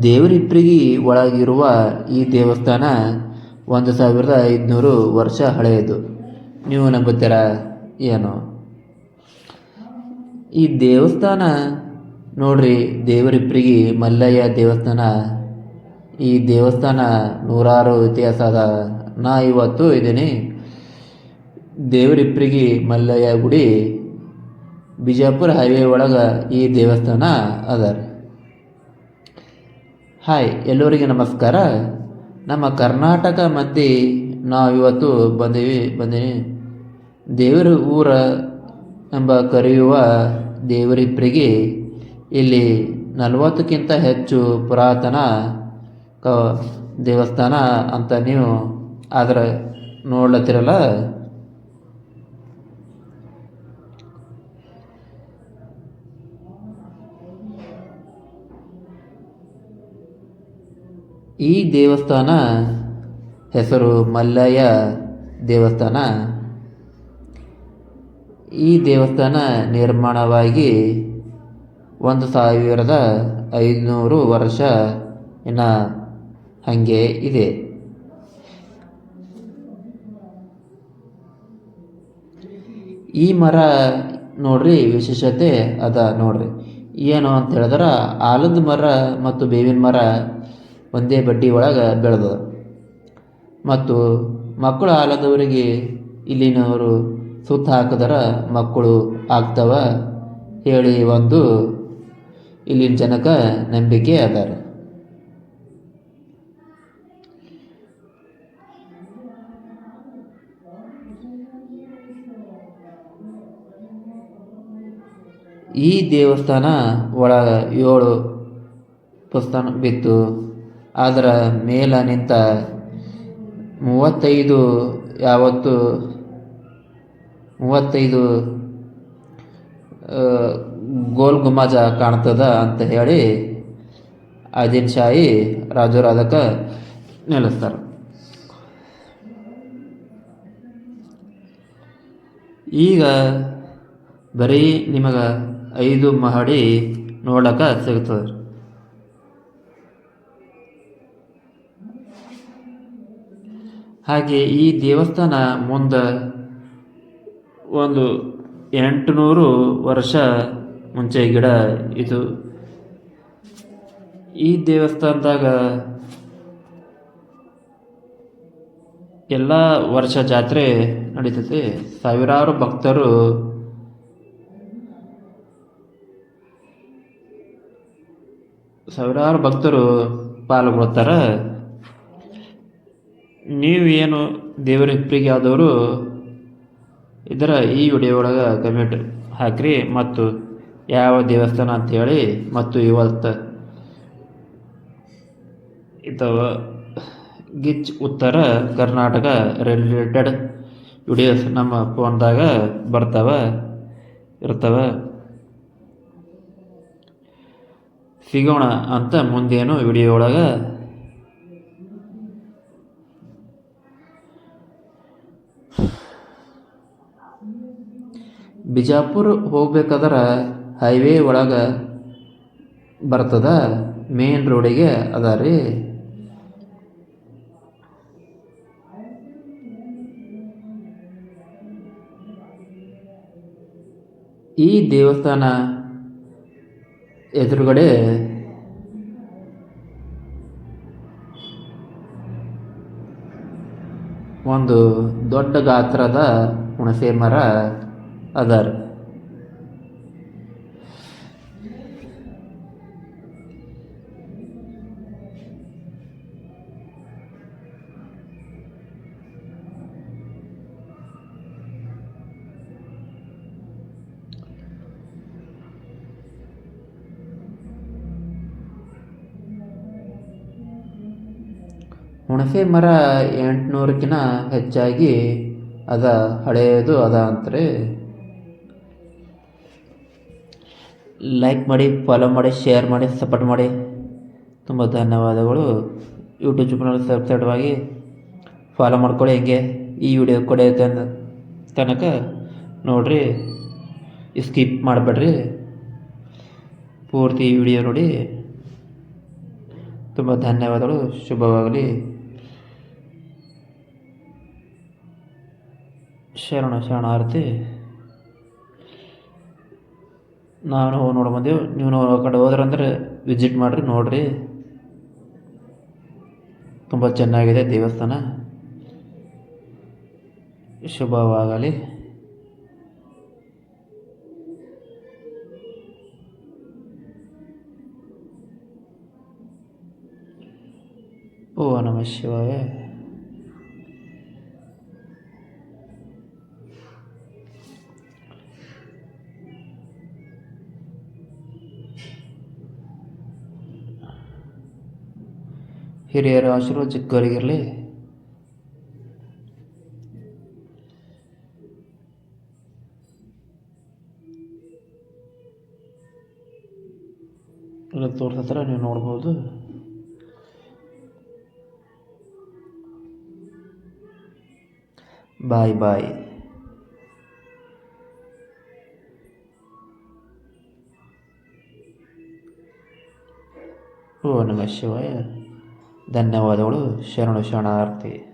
ದೇವರಿಪ್ರಿಗಿ ಒಳಗಿರುವ ಈ ದೇವಸ್ಥಾನ ಒಂದು ಸಾವಿರದ ಐದುನೂರು ವರ್ಷ ಹಳೆಯದು. ನೀವು ನಂಬುತ್ತೀರಾ? ಏನು? ಈ ದೇವಸ್ಥಾನ ನೋಡ್ರಿ ದೇವರಿಪ್ರಿಗಿ ಮಲ್ಲಯ್ಯ ದೇವಸ್ಥಾನ. ಈ ದೇವಸ್ಥಾನ ನೂರಾರು ಇತಿಹಾಸ ಅದ ನಾ ಇವತ್ತು ಇದ್ದೀನಿ. ದೇವರಿಪ್ರಿಗಿ ಮಲ್ಲಯ್ಯ ಗುಡಿ, ಬಿಜಾಪುರ ಹೈವೇ ಒಳಗೆ ಈ ದೇವಸ್ಥಾನ ಅದ ಹಾಯ್, ಎಲ್ಲರಿಗೆ ನಮಸ್ಕಾರ. ನಮ್ಮ ಕರ್ನಾಟಕ ಮಂದಿ, ನಾವು ಇವತ್ತು ಬಂದೀವಿ ಬಂದೀವಿ ದೇವರ ಊರ ಎಂಬ ಕರೆಯುವ ದೇವರಿಬ್ಬರಿಗೆ ಇಲ್ಲಿ ನಲವತ್ತಕ್ಕಿಂತ ಹೆಚ್ಚು ಪುರಾತನ ದೇವಸ್ಥಾನ ಅಂತ ನೀವು ಆದ್ರೆ ನೋಡ್ಲತ್ತಿರಲ್ಲ. ಈ ದೇವಸ್ಥಾನ ಹೆಸರು ಮಲ್ಲಯ್ಯ ದೇವಸ್ಥಾನ. ಈ ದೇವಸ್ಥಾನ ನಿರ್ಮಾಣವಾಗಿ ಒಂದು ಸಾವಿರದ ಐದುನೂರು ವರ್ಷ ಇನ್ನ ಹಾಗೆ ಇದೆ. ಈ ಮರ ನೋಡ್ರಿ ವಿಶೇಷತೆ ಅದ ನೋಡ್ರಿ. ಏನು ಅಂತ ಹೇಳಿದ್ರೆ ಆಲದ ಮರ ಮತ್ತು ಬೇವಿನ ಮರ ಒಂದೇ ಬಡ್ಡಿ ಒಳಗೆ ಬೆಳೆದ ಮತ್ತು ಮಕ್ಕಳು ಆಲದವರಿಗೆ ಇಲ್ಲಿನವರು ಸುತ್ತ ಹಾಕಿದ್ರ ಮಕ್ಕಳು ಆಗ್ತವ ಹೇಳಿ ಒಂದು ಇಲ್ಲಿನ ಜನಕ ನಂಬಿಕೆ ಅದಾರ. ಈ ದೇವಸ್ಥಾನ ಒಳಗ ಏಳು ಪುಸ್ತಕ ಬಿತ್ತು. ಅದರ ಮೇಲ ನಿಂತ ಮೂವತ್ತೈದು ಯಾವತ್ತು? ಮೂವತ್ತೈದು ಗೋಲ್ ಗುಮಾಜ ಕಾಣ್ತದ ಅಂತ ಹೇಳಿ ಆದಿಲ್ ಶಾಹಿ ರಾಜರು ಅದಕ್ಕೆ ನಿಲ್ಲಿಸ್ತಾರೆ. ಈಗ ಬರೀ ನಿಮಗೆ ಐದು ಮಹಡಿ ನೋಡಕ್ಕೆ ಸಿಗ್ತದೆ. ಹಾಗೆ ಈ ದೇವಸ್ಥಾನ ಮುಂದೆ ಒಂದು ಎಂಟುನೂರು ವರ್ಷ ಮುಂಚೆ ಗಿಡ ಇದು ಈ ದೇವಸ್ಥಾನದಾಗ ಎಲ್ಲ ವರ್ಷ ಜಾತ್ರೆ ನಡೀತದೆ ಸಾವಿರಾರು ಭಕ್ತರು ಸಾವಿರಾರು ಭಕ್ತರು ಪಾಲ್ಗೊಳ್ತಾರೆ. ನೀವು ಏನು ದೇವರ ಇಪ್ಪಿಗೆ ಆದವರು, ಇದರ ಈ ವಿಡಿಯೋ ಒಳಗೆ ಕಮೆಂಟ್ ಹಾಕಿರಿ ಮತ್ತು ಯಾವ ದೇವಸ್ಥಾನ ಅಂಥೇಳಿ ಮತ್ತು ಇವತ್ತು ಇದ್ದಾವ ಗಿಚ್ ಉತ್ತರ ಕರ್ನಾಟಕ ರಿಲೇಟೆಡ್ ವಿಡಿಯೋಸ್ ನಮ್ಮ ಫೋನ್ದಾಗ ಬರ್ತಾವ, ಇರ್ತಾವ. ಸಿಗೋಣ ಅಂತ ಮುಂದೇನು ವಿಡಿಯೋ ಒಳಗೆ ಬಿಜಾಪುರ ಹೋಗ್ಬೇಕಾದ್ರೆ ಹೈವೇ ಒಳಗೆ ಬರ್ತದ, ಮೇನ್ ರೋಡಿಗೆ ಅದ ರೀ. ಈ ದೇವಸ್ಥಾನ ಎದುರುಗಡೆ ಒಂದು ದೊಡ್ಡ ಗಾತ್ರದ ಹುಣಸೆ ಮರ ಅದ ರೀ ಹುಣಸೆ ಮರ ಎಂಟುನೂರಕ್ಕಿಂತ ಹೆಚ್ಚಾಗಿ ಅದ ಹಳೆಯದು ಅದ ಅಂತಾರೆ. ಲೈಕ್ ಮಾಡಿ ಫಾಲೋ ಮಾಡಿ ಶೇರ್ ಮಾಡಿ ಸಪೋರ್ಟ್ ಮಾಡಿ. ತುಂಬ ಧನ್ಯವಾದಗಳು. ಯೂಟ್ಯೂಬ್ ಚಾನಲ್ ಸಬ್ಸ್ಕ್ರೈಬ್ ಆಗಿ ಫಾಲೋ ಮಾಡ್ಕೊಳ್ಳಿ ಹಿಂಗೆ. ಈ ವಿಡಿಯೋ ಕೊಡೆ ತನ, ತನಕ ನೋಡಿರಿ ಸ್ಕಿಪ್ ಮಾಡಬೇಡ್ರಿ. ಪೂರ್ತಿ ವಿಡಿಯೋ ನೋಡಿ. ತುಂಬ ಧನ್ಯವಾದಗಳು. ಶುಭವಾಗಲಿ. ಶರಣ, ಶರಣಾರ್ಥಿ. ನಾನು ನೋಡಿ ಬಂದೆವು. ನೀವು ಆ ಕಡೆ ಹೋದ್ರಂದ್ರೆ ವಿಸಿಟ್ ಮಾಡಿರಿ, ನೋಡಿರಿ. ತುಂಬ ಚೆನ್ನಾಗಿದೆ ದೇವಸ್ಥಾನ. ಶುಭವಾಗಲಿ. ಓ ನಮಃ ಶಿವಾಯ. ಹಿರಿಯರ ಆಶೀರ್ವಾದ ಚಿಕ್ಕವರಿಗಿರಲಿ ತೋರ್ಸತ್ರ ನೀವು ನೋಡ್ಬೋದು. ಬಾಯ್ ಬಾಯ್. ಓ ನಮಃ ಶಿವಾಯ. ಧನ್ಯವಾದಗಳು. ಶರಣು ಶರಣಾರ್ಥಿ.